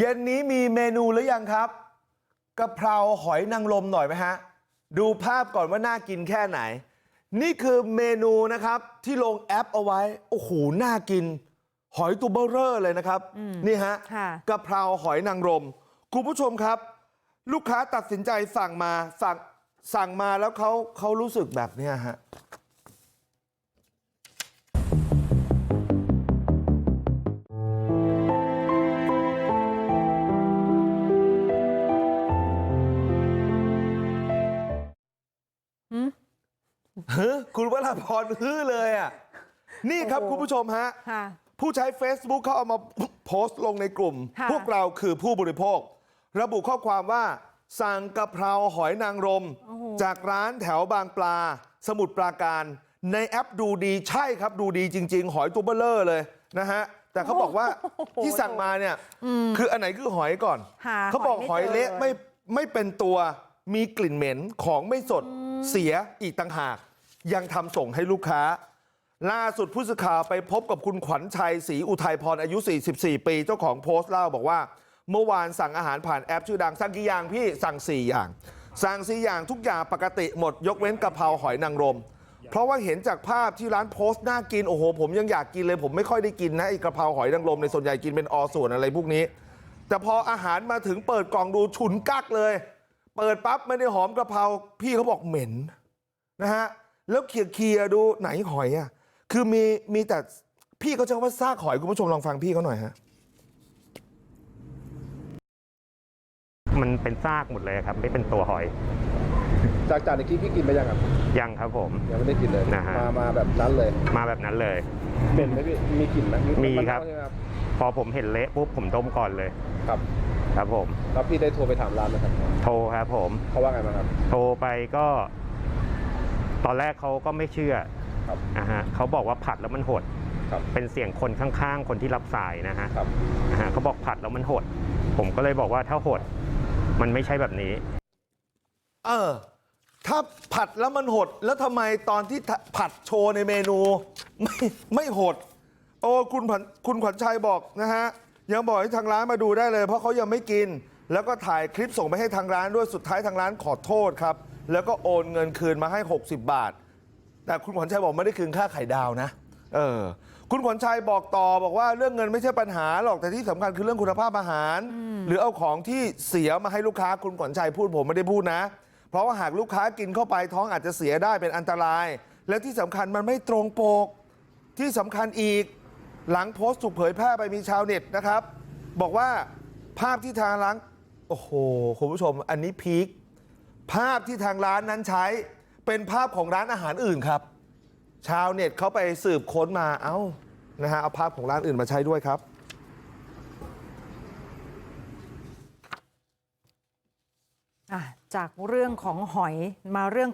เย็นนี้มีเมนูหรือยังครับกะเพราหอยนางรมหน่อยไหมฮะดูภาพก่อนว่าน่ากินแค่ไหน นี่คือเมนูนะครับที่ลงแอปเอาไว้โอ้โหน่ากิน หอยตัวเบอร์เรอร์เลยนะครับนี่ฮะค่ะกะเพราหอยนางรมคุณผู้ชมครับ ลูกค้าตัดสินใจสั่งมาสั่งสั่งมาแล้วเขาเขารู้สึกแบบเนี้ยฮะ คุณวราพรฮือเลยอะนี่ครับโอ้โหคุณผู้ชมฮะค่ะผู้ใช้ Facebook เขาเอามาโพสต์ลงในกลุ่มค่ะพวกเราคือผู้บริโภค ระบุข้อความว่า สั่งกะเพราหอยนางรมโอ้โหจากร้านแถวบางปลา สมุทรปราการ ในแอปดูดีใช่ครับดูดีจริง ๆ หอยตัวเบลเลอร์เลยนะฮะแต่เขาบอกว่าที่สั่งมาเนี่ยคืออันไหนคือหอยก่อนหาเขาบอกหอยเละจไม่ไม่เป็นตัวมีกลิ่นเหม็นของไม่สดเสียอีกต่างหาก ยังทำส่งให้ลูกค้าล่าสุดผู้สื่อข่าวไปพบกับคุณขวัญชัยศรีอุทัยพรอายุ44ปีเจ้าของโพสต์เล่าบอกว่า เมื่อวานสั่งอาหารผ่านแอปชื่อดังสั่งกี่อย่างพี่สั่ง 4 อย่าง สั่ง4อย่างทุกอย่างปกติหมดยกเว้นกะเพราหอยนางรม เพราะว่าเห็นจากภาพที่ร้านโพสต์น่ากินโอ้โหผมยังอยากกินเลย ผมไม่ค่อยได้กินนะไอ้กะเพราหอยนางรมในส่วนใหญ่กินเป็นอส่วนอะไรพวกนี้ แต่พออาหารมาถึงเปิดกล่องดูฉุนกักเลย เปิดปั๊บไม่ได้หอมกะเพราพี่เขาบอกเหม็นนะฮะ แล้วเคียร์ๆดูไหนหอยอะคือมีมีแต่พี่เขาใช้คำว่าซากหอยคุณผู้ชมลองฟังพี่เขาหน่อยฮะมันเป็นซากหมดเลยครับไม่เป็นตัวหอย จากจากในคลิปพี่กินไปยังครับยังครับผมยังไม่ได้กินเลยนะฮะมามาแบบนั้นเลย มาแบบนั้นเลยเป็นไหมพี่มีกลิ่นไหมมีนครับเน่าใช่ไหมครับ พอผมเห็นเละปุ๊บผมดมก่อนเลยครับ ครับผมแล้วพี่ได้โทรไปถามร้านไหมครับโทรครับผมเขาว่าไงบ้างครับ โทรไปก็ ตอนแรกเขาก็ไม่เชื่อครับนะฮะเขาบอกว่าผัดแล้วมันหด ครับเป็นเสียงคนข้างๆ คนที่รับสายนะฮะครับนะฮะเขาบอกผัดแล้วมันหด ผมก็เลยบอกว่าถ้าหด มันไม่ใช่แบบนี้ เออ ถ้าผัดแล้วมันหด แล้วทำไมตอนที่ผัดโชว์ในเมนู ไม่ไม่หด โอ้คุณผันคุณขวัญชัยบอกนะฮะ ยังบอกให้ทางร้านมาดูได้เลย เพราะเขายังไม่กิน แล้วก็ถ่ายคลิปส่งไปให้ทางร้านด้วยสุดท้ายทางร้านขอโทษครับ แล้วก็โอนเงินคืนมาให้ 60 บาท แต่คุณขวัญชัยบอกไม่ได้คืนค่าไข่ดาวนะ เออ คุณขวัญชัยบอกต่อบอกว่าเรื่องเงินไม่ใช่ปัญหาหรอกแต่ที่สำคัญคือเรื่องคุณภาพอาหาร หรือเอาของที่เสียมาให้ลูกค้าคุณขวัญชัยพูดผมไม่ได้พูดนะ เพราะว่าหากลูกค้ากินเข้าไปท้องอาจจะเสียได้เป็นอันตราย และที่สำคัญมันไม่ตรงปกที่สำคัญอีกหลังโพสต์ถูกเผยแพร่ไปมีชาวเน็ตนะครับ บอกว่าภาพที่ทางร้านโอ้โหคุณผู้ชม อันนี้พีค ภาพที่ทางร้านนั้นใช้เป็นภาพของร้านอาหารอื่นครับ ชาวเน็ตเขาไปสืบค้นมาเอ้านะฮะเอาภาพของร้านอื่นมาใช้ด้วยครับจากเรื่องของหอยมาเรื่อง